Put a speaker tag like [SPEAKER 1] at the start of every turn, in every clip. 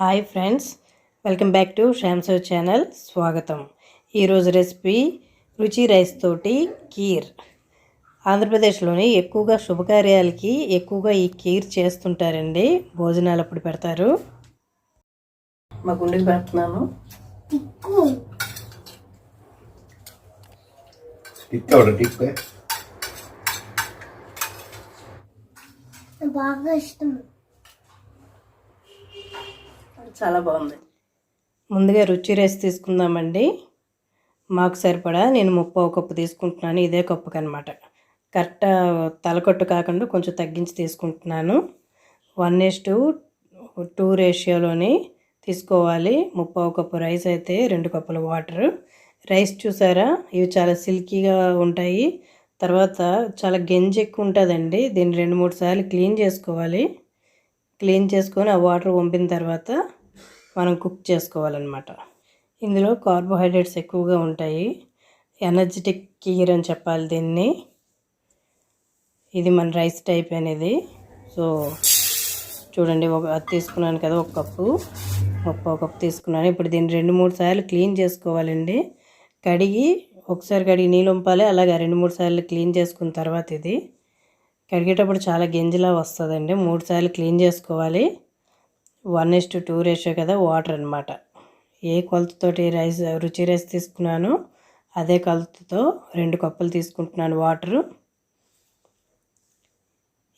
[SPEAKER 1] Hi friends welcome back to శ్యామ్సో channel. స్వాగతం. ఈరోజు recipe రుచి రైస్ తోటి కీర్. ఆంధ్రప్రదేశ్లోని ఎక్కువగా శుభకార్యాలకి ఎక్కువగా ఈ కీర్ చేస్తుంటారండి. భోజనాలు అప్పుడు పెడతారు? మా గుండెకి పెడుతున్నాను.
[SPEAKER 2] బాగా ఇష్టం.
[SPEAKER 1] చాలా బాగుంది. ముందుగా రుచి రైస్ తీసుకుందామండి. మాకు సరిపడా నేను ముప్పావు కప్పు తీసుకుంటున్నాను. ఇదే కప్పుకి అనమాట కరెక్ట్ తలకొట్టు కాకుండా కొంచెం తగ్గించి తీసుకుంటున్నాను. వన్ ఇస్ టు టూ రేషియోలోని తీసుకోవాలి. ముప్పావు కప్పు రైస్ అయితే రెండు కప్పుల వాటర్. రైస్ చూసారా? ఇవి చాలా సిల్కీగా ఉంటాయి. తర్వాత చాలా గెంజి ఎక్కువ ఉంటుందండి. దీన్ని రెండు మూడు సార్లు క్లీన్ చేసుకోవాలి. క్లీన్ చేసుకొని ఆ వాటర్ వంపిన తర్వాత మనం కుక్ చేసుకోవాలన్నమాట. ఇందులో కార్బోహైడ్రేట్స్ ఎక్కువగా ఉంటాయి. ఎనర్జెటిక్ కీర్ అని చెప్పాలి దీన్ని. ఇది మన రైస్ టైప్ అనేది. సో చూడండి ఒక అది తీసుకున్నాను కదా ఒక కప్పు. ఒక కప్పు తీసుకున్నాను. ఇప్పుడు దీన్ని రెండు మూడు సార్లు క్లీన్ చేసుకోవాలండి. కడిగి ఒకసారి కడిగి నీళ్ళు ఉంపాలి. అలాగే రెండు మూడు సార్లు క్లీన్ చేసుకున్న తర్వాత ఇది. కడిగేటప్పుడు చాలా గింజలా వస్తుందండి. మూడు సార్లు క్లీన్ చేసుకోవాలి. One is to two ratio కదా వాటర్ అనమాట ఏ కొలతతోటి రైస్ రుచి రైస్ తీసుకున్నాను అదే కొలతతో రెండు కప్పులు తీసుకుంటున్నాను వాటరు.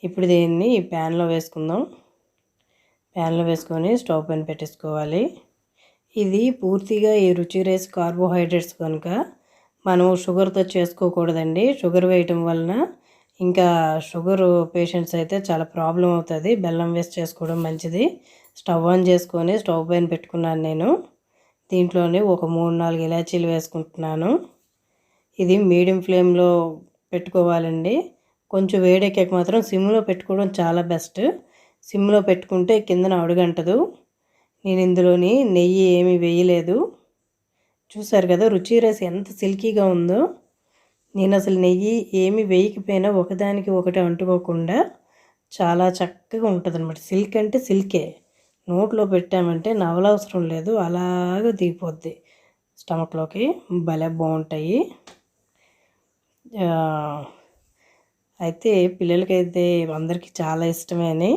[SPEAKER 1] ఇప్పుడు దీన్ని ఈ ప్యాన్లో వేసుకుందాం. ప్యాన్లో వేసుకొని స్టవ్ పైన పెట్టేసుకోవాలి. ఇది పూర్తిగా ఈ రుచి రైస్ కార్బోహైడ్రేట్స్ కనుక మనం షుగర్తో చేసుకోకూడదండి. షుగర్ వేయటం వలన ఇంకా షుగర్ పేషెంట్స్ అయితే చాలా ప్రాబ్లం అవుతుంది. బెల్లం వేస్ట్ చేసుకోవడం మంచిది. స్టవ్ ఆన్ చేసుకొని స్టవ్ పైన పెట్టుకున్నాను నేను. దీంట్లోనే ఒక మూడు నాలుగు ఇలాచీలు వేసుకుంటున్నాను. ఇది మీడియం ఫ్లేమ్లో పెట్టుకోవాలండి. కొంచెం వేడెక్కాక మాత్రం సిమ్లో పెట్టుకోవడం చాలా బెస్ట్. సిమ్లో పెట్టుకుంటే కిందన అడుగంటదు. నేను ఇందులోని నెయ్యి ఏమీ వేయలేదు. చూసారు కదా రుచి రైస్ ఎంత సిల్కీగా ఉందో. నేను అసలు నెయ్యి ఏమి వేయకపోయినా ఒకదానికి ఒకటి అంటుకోకుండా చాలా చక్కగా ఉంటుంది అనమాట సిల్క్ అంటే సిల్కే. నోట్లో పెట్టామంటే నవలవసరం లేదు. అలాగ దిగిపోద్ది స్టమక్లోకి. భలే బాగుంటాయి. అయితే పిల్లలకైతే అందరికీ చాలా ఇష్టమే అని.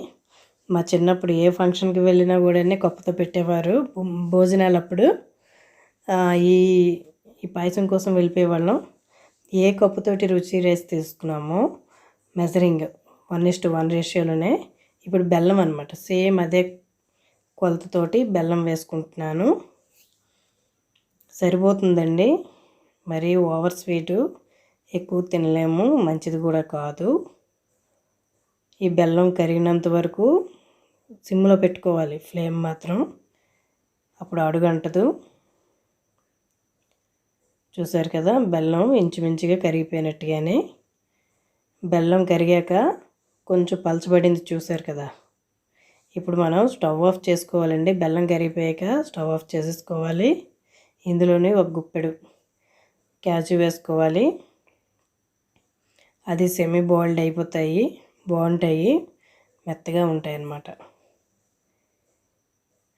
[SPEAKER 1] మా చిన్నప్పుడు ఏ ఫంక్షన్కి వెళ్ళినా కూడా కొప్పతో పెట్టేవారు. భోజనాలు అప్పుడు ఈ ఈ పాయసం కోసం వెళ్ళిపోయేవాళ్ళం. ఏ కప్పుతోటి రుచి రైస్ తీసుకున్నామో measuring one is to one రేషియోలోనే ఇప్పుడు బెల్లం అనమాట సేమ్ అదే కొలతతోటి బెల్లం వేసుకుంటున్నాను. సరిపోతుందండి. మరీ ఓవర్ స్వీటు ఎక్కువ తినలేము. మంచిది కూడా కాదు. ఈ బెల్లం కరిగినంత వరకు సిమ్లో పెట్టుకోవాలి. ఫ్లేమ్ మాత్రం అప్పుడు అడుగంటదు. చూసారు కదా బెల్లం ఇంచుమించుగా కరిగిపోయినట్టుగానే. బెల్లం కరిగాక కొంచెం పలచబడింది చూసారు కదా. ఇప్పుడు మనం స్టవ్ ఆఫ్ చేసుకోవాలండి. బెల్లం కరిగిపోయాక స్టవ్ ఆఫ్ చేసేసుకోవాలి. ఇందులోనే ఒక గుప్పెడు క్యాజు వేసుకోవాలి. అది సెమీ బాయిల్డ్ అయిపోతాయి బాగుంటాయి మెత్తగా ఉంటాయి అన్నమాట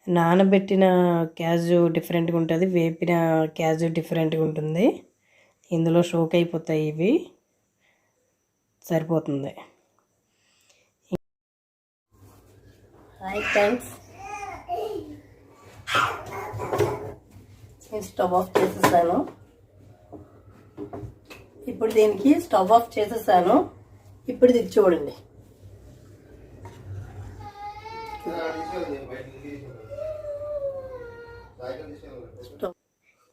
[SPEAKER 1] నానబెట్టిన క్యాజు డిఫరెంట్గా ఉంటుంది వేపిన క్యాజు డిఫరెంట్గా ఉంటుంది. ఇందులో షోక్ అయిపోతాయి ఇవి. సరిపోతుంది. హాయ్ థ్యాంక్స్ నేను స్టవ్ ఆఫ్ చేసేసాను. ఇప్పుడు దీనికి స్టవ్ ఆఫ్ చేసేసాను. ఇప్పుడు ఇది చూడండి.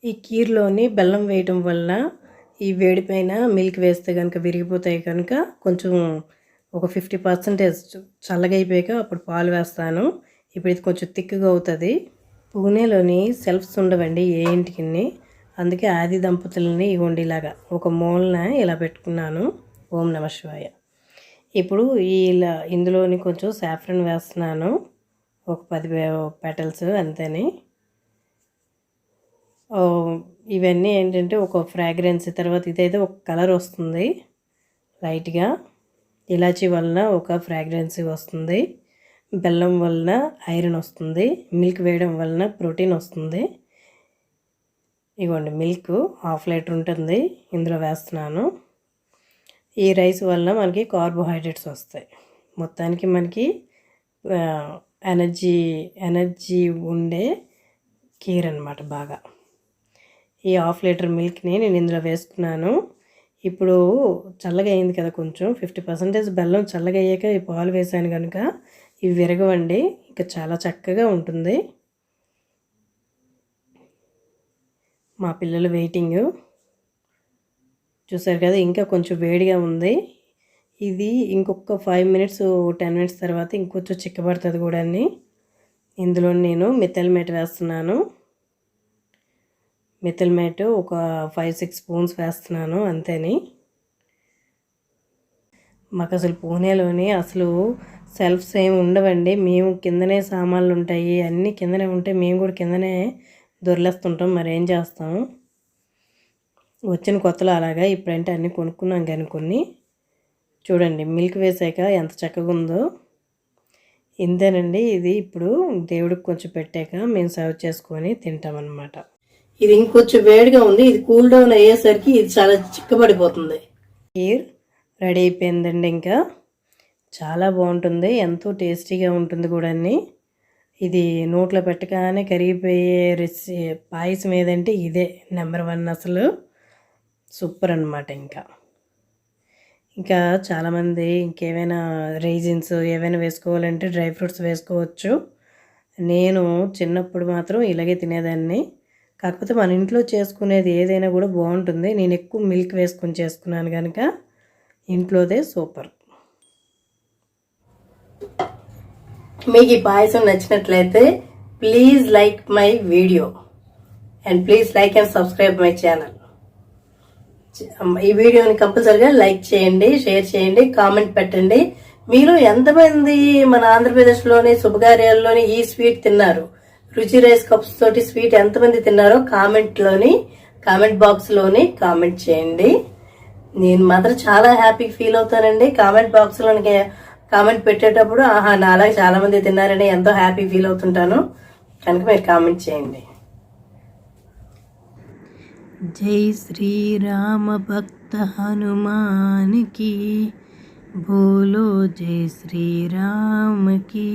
[SPEAKER 1] ఈ కీర్లోని బెల్లం వేయటం వల్ల ఈ వేడి పైన మిల్క్ వేస్తే కనుక విరిగిపోతాయి కనుక కొంచెం ఒక ఫిఫ్టీ పర్సెంటేజ్ చల్లగా అయిపోయాక అప్పుడు పాలు వేస్తాను. ఇప్పుడు ఇది కొంచెం థిక్గా అవుతుంది. పూణేలోని సెల్ఫ్స్ ఉండవండి ఏ ఇంటికి అందుకే ఆది దంపతులని ఇవ్వండి ఇలాగా ఒక మూలన ఇలా పెట్టుకున్నాను. ఓం నమ శివాయ. ఇప్పుడు ఇలా ఇందులోని కొంచెం సాఫ్రన్ వేస్తున్నాను. ఒక పది పెటల్స్ అంతేని. ఇవన్నీ ఏంటంటే ఒక ఫ్రాగ్రెన్స్ తర్వాత ఇదైతే ఒక కలర్ వస్తుంది. లైట్గా. ఇలాచీ వలన ఒక ఫ్రాగ్రెన్సీ వస్తుంది. బెల్లం వలన ఐరన్ వస్తుంది. మిల్క్ వేయడం వలన ప్రోటీన్ వస్తుంది. ఇగోండి మిల్క్ హాఫ్ లీటర్ ఉంటుంది. ఇందులో వేస్తున్నాను. ఈ రైస్ వల్ల మనకి కార్బోహైడ్రేట్స్ వస్తాయి. మొత్తానికి మనకి ఎనర్జీ ఎనర్జీ ఉండే కీర్ అనమాట బాగా. ఈ హాఫ్ లీటర్ మిల్క్ని నేను ఇందులో వేసుకున్నాను. ఇప్పుడు చల్లగా అయింది కదా కొంచెం ఫిఫ్టీ పర్సెంటేజ్ బెల్లం చల్లగా అయ్యాక ఈ పాలు వేసాను కనుక ఇవి విరగవండి ఇంకా చాలా చక్కగా ఉంటుంది. మా పిల్లలు వెయిటింగ్. చూసారు కదా ఇంకా కొంచెం వేడిగా ఉంది. ఇది ఇంకొక ఫైవ్ మినిట్స్ టెన్ మినిట్స్ తర్వాత ఇంకొంచెం చిక్కబడుతుంది కూడా ఇందులో నేను మిథల్ మేట్ వేస్తున్నాను. మిథల్ మేట్ ఒక ఫైవ్ సిక్స్ స్పూన్స్ వేస్తున్నాను అంతేని. మాకు అసలు పూణేలోని అసలు సెల్ఫ్స్ ఏమి ఉండవండి. మేము కిందనే సామాన్లు ఉంటాయి అన్నీ కిందనే ఉంటాయి మేము కూడా కిందనే దొరిలేస్తుంటాం మరేం చేస్తాం? వచ్చిన కొత్తలో అలాగా ఇప్పుడంటే అన్నీ కొనుక్కున్నాం కానీ కొన్ని. చూడండి మిల్క్ వేసాక ఎంత చక్కగా ఉందో. ఇంతేనండి ఇది ఇప్పుడు దేవుడికి కొంచెం పెట్టాక మేము సర్వ్ చేసుకొని తింటామన్నమాట. ఇది ఇంకొంచెం వేడిగా ఉంది ఇది కూల్ డౌన్ అయ్యేసరికి ఇది చాలా చిక్కబడిపోతుంది. కీర్ రెడీ అయిపోయిందండి ఇంకా. చాలా బాగుంటుంది ఎంతో టేస్టీగా ఉంటుంది కూడా ఇది నోట్లో పెట్టగానే కరిగిపోయే రెసి పాయసం ఏదంటే ఇదే నెంబర్ వన్ అసలు. సూపర్ అన్నమాట ఇంకా. ఇంకా చాలామంది ఇంకేమైనా రైజిన్స్ ఏమైనా వేసుకోవాలంటే డ్రై ఫ్రూట్స్ వేసుకోవచ్చు. నేను చిన్నప్పుడు మాత్రం ఇలాగే తినేదాన్ని. కాకపోతే మన ఇంట్లో చేసుకునేది ఏదైనా కూడా బాగుంటుంది. నేను ఎక్కువ మిల్క్ వేసుకొని చేసుకున్నాను కనుక ఇంట్లోదే సూపర్. మీకు ఈ పాయసం నచ్చినట్లయితే please like my video. And please like and subscribe my channel. ఈ వీడియోని కంపల్సరిగా లైక్ చేయండి షేర్ చేయండి కామెంట్ పెట్టండి. మీరు ఎంతమంది మన ఆంధ్రప్రదేశ్లోని శుభకార్యాల్లోని ఈ స్వీట్ తిన్నారు? రుచి రైస్ కప్స్ తోటి స్వీట్ ఎంతమంది తిన్నారో కామెంట్లోని కామెంట్ బాక్స్లోని కామెంట్ చేయండి. నేను మాత్రం చాలా హ్యాపీ ఫీల్ అవుతానండి. కామెంట్ బాక్స్లోని కామెంట్ పెట్టేటప్పుడు ఆహా నాలాగా చాలా మంది తిన్నారని ఎంతో హ్యాపీ ఫీల్ అవుతుంటాను. కనుక మీరు కామెంట్ చేయండి. జై శ్రీరామ భక్త హనుమానికి బోలో జై శ్రీరామకి.